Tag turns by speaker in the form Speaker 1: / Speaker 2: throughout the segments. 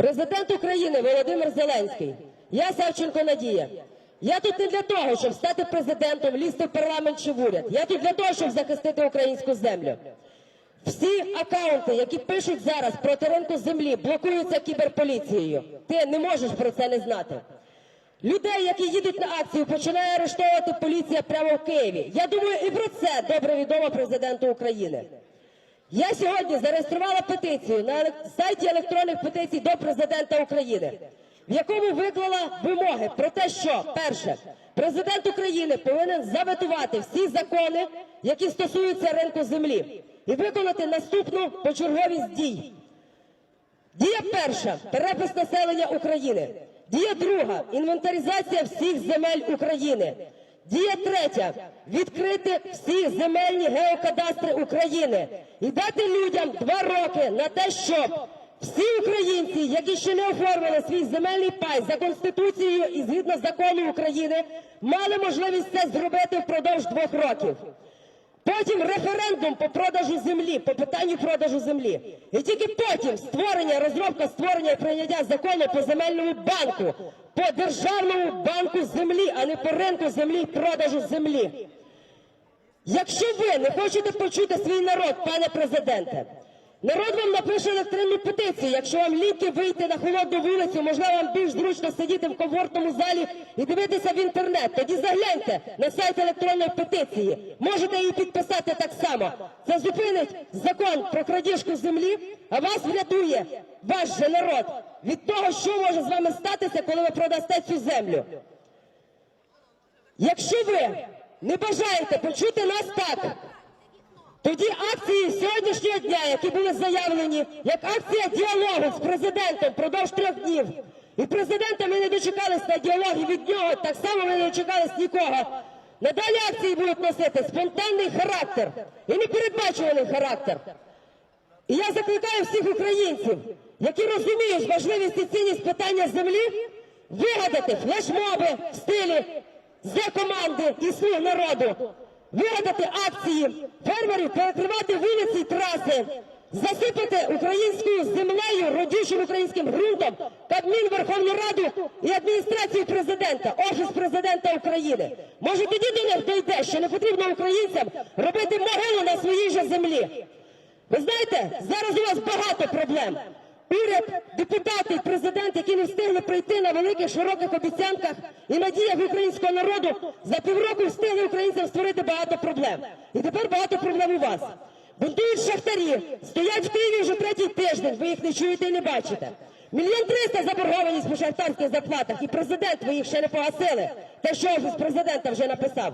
Speaker 1: Президент України Володимир Зеленський. Я Савченко Надія. Я тут не для того, щоб стати президентом, лізти в парламент чи в уряд. Я тут для того, щоб захистити українську землю. Всі акаунти, які пишуть зараз проти ринку землі, блокуються кіберполіцією. Ти не можеш про це не знати. Людей, які їдуть на акцію, починає арештовувати поліція прямо в Києві. Я думаю, і про це добре відомо президенту України. Я сьогодні зареєструвала петицію на сайті електронних петицій до президента України, в якому виклала вимоги про те, що перше, президент України повинен заветувати всі закони, які стосуються ринку землі, і виконати наступну почерговість дій. Дія перша перепис населення України. Дія друга інвентаризація всіх земель України. Дія третя відкрити всі земельні геокадастри України і дати людям два роки на те, щоб всі українці, які ще не оформили свій земельний пай за конституцією і згідно закону України, мали можливість це зробити впродовж двох років. Потім референдум по продажу землі, по питанню продажу землі. І тільки потім створення, розробка створення і прийняття закону по земельному банку, по державному банку землі, а не по ринку землі продажу землі. Якщо ви не хочете почути свій народ, пане президенте, народ вам напише електронну петицію. Якщо вам ліки вийти на холодну вулицю, можливо, вам більш зручно сидіти в комфортному залі і дивитися в інтернет. Тоді загляньте на сайт електронної петиції. Можете її підписати так само. Це зупинить закон про крадіжку землі, а вас врятує ваш же народ від того, що може з вами статися, коли ви продасте цю землю. Якщо ви не бажаєте почути нас так, тоді акції сьогоднішнього дня, які були заявлені, як акція діалогу з президентом впродовж трьох днів. І президента ми не дочекались на діалог від нього, так само ми не дочекались нікого. Надалі акції будуть носити спонтанний характер і непередбачуваний характер. І я закликаю всіх українців, які розуміють важливість і цінність питання землі, вигадати флешмоби в стилі Зе-команди і слуг народу, вигадати акції, фермерів перекривати вулиці траси, засипати українською землею, родючим українським ґрунтом, Кабмін, Верховну Раду і адміністрацію президента, Офіс президента України. Може тоді до них дійде, що не потрібно українцям робити могилу на своїй же землі. Ви знаєте, зараз у вас багато проблем. Уряд, депутати, президент, які не встигли прийти на великих широких обіцянках і надіях українського народу, за півроку встигли українцям створити багато проблем. І тепер багато проблем у вас. Бунтують шахтарі, стоять в Києві вже третій тиждень, ви їх не чуєте і не бачите. Мільйон триста заборгованість по шахтарських зарплатах, і президент ви їх ще не погасили. Те, що офіс президента вже написав.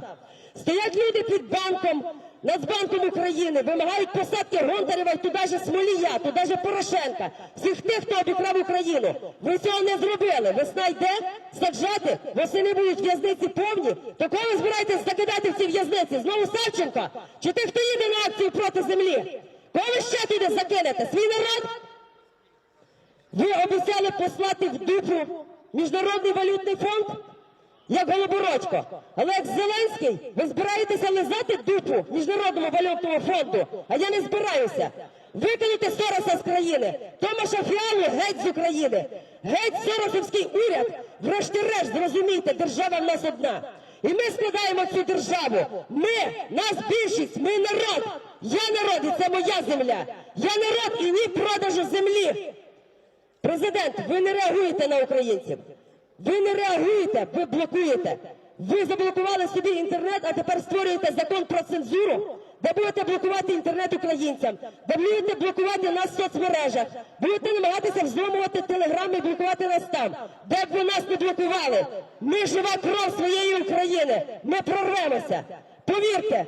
Speaker 1: Стоять люди під банком, Нацбанком України, вимагають посадки Гонтарева і туди же Смолія, туди же Порошенка, всіх тих, хто обікрав Україну. Ви цього не зробили. Весна йде, саджати, восени будуть в'язниці повні. То кого збираєтесь закидати в ці в'язниці? Знову Савченка? Чи тих, хто їде на акцію проти землі? Кого ще туди закинете? Свій народ? Ви обіцяли послати в дупу Міжнародний валютний фонд, як Голобородько. Але як Зеленський, ви збираєтеся лизати дупу Міжнародному валютному фонду, а я не збираюся. Викинути Сороса з країни, Томаша Фіалу геть з України, геть Соросівський уряд, врешті-решт, зрозумійте, держава в нас одна. І ми складаємо цю державу. Ми, нас більшість, ми народ. Я народ, і це моя земля. Я народ і ні продажу землі. Президент, ви не реагуєте на українців. Ви не реагуєте, ви блокуєте. Ви заблокували собі інтернет, а тепер створюєте закон про цензуру, де будете блокувати інтернет українцям, де будете блокувати нас в соцмережах, будете намагатися взломувати телеграми і блокувати нас там. Де б ви нас не блокували, ми жива кров своєї України. Ми прорвемося. Повірте,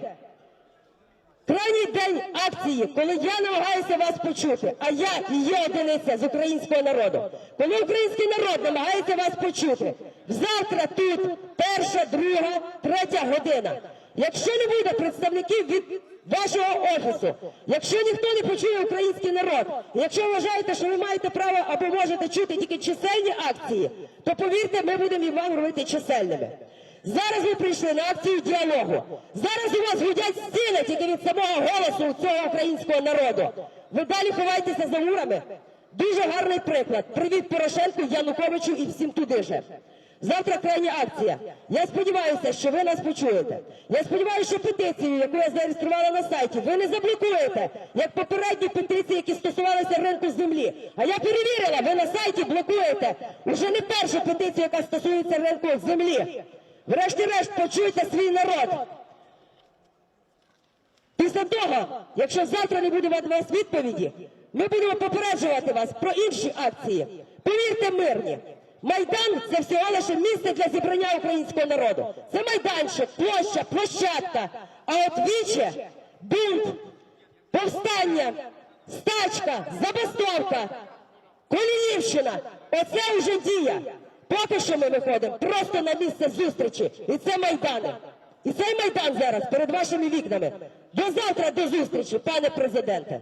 Speaker 1: Крайній день акції, коли я намагаюся вас почути, а я і є одиниця з українського народу. Коли український народ намагається вас почути, завтра тут перша, друга, третя година. Якщо не буде представників від вашого офісу, якщо ніхто не почує український народ, якщо вважаєте, що ви маєте право або можете чути тільки чисельні акції, то повірте, ми будемо і вам робити чисельними. Зараз ви прийшли на акцію діалогу. Зараз у вас гудять стіни тільки від самого голосу цього українського народу. Ви далі ховаєтеся за мурами. Дуже гарний приклад. Привіт Порошенку, Януковичу і всім туди же. Завтра крайня акція. Я сподіваюся, що ви нас почуєте. Я сподіваюся, що петицію, яку я зареєструвала на сайті, ви не заблокуєте, як попередні петиції, які стосувалися ринку землі. А я перевірила, ви на сайті блокуєте уже не першу петицію, яка стосується ринку землі. Врешті-решт, почуйте свій народ. Після того, якщо завтра не буде від вас відповіді, ми будемо попереджувати вас про інші акції. Повірте мирні, Майдан це всього лише місце для зібрання українського народу. Це майданчик, площа, площадка. А от віче, бунт, повстання, стачка, забастовка, Коліївщина – оце вже дія. Поки що ми виходимо просто на місце зустрічі. І це Майдани. І цей Майдан зараз перед вашими вікнами. До завтра до зустрічі, пане президенте.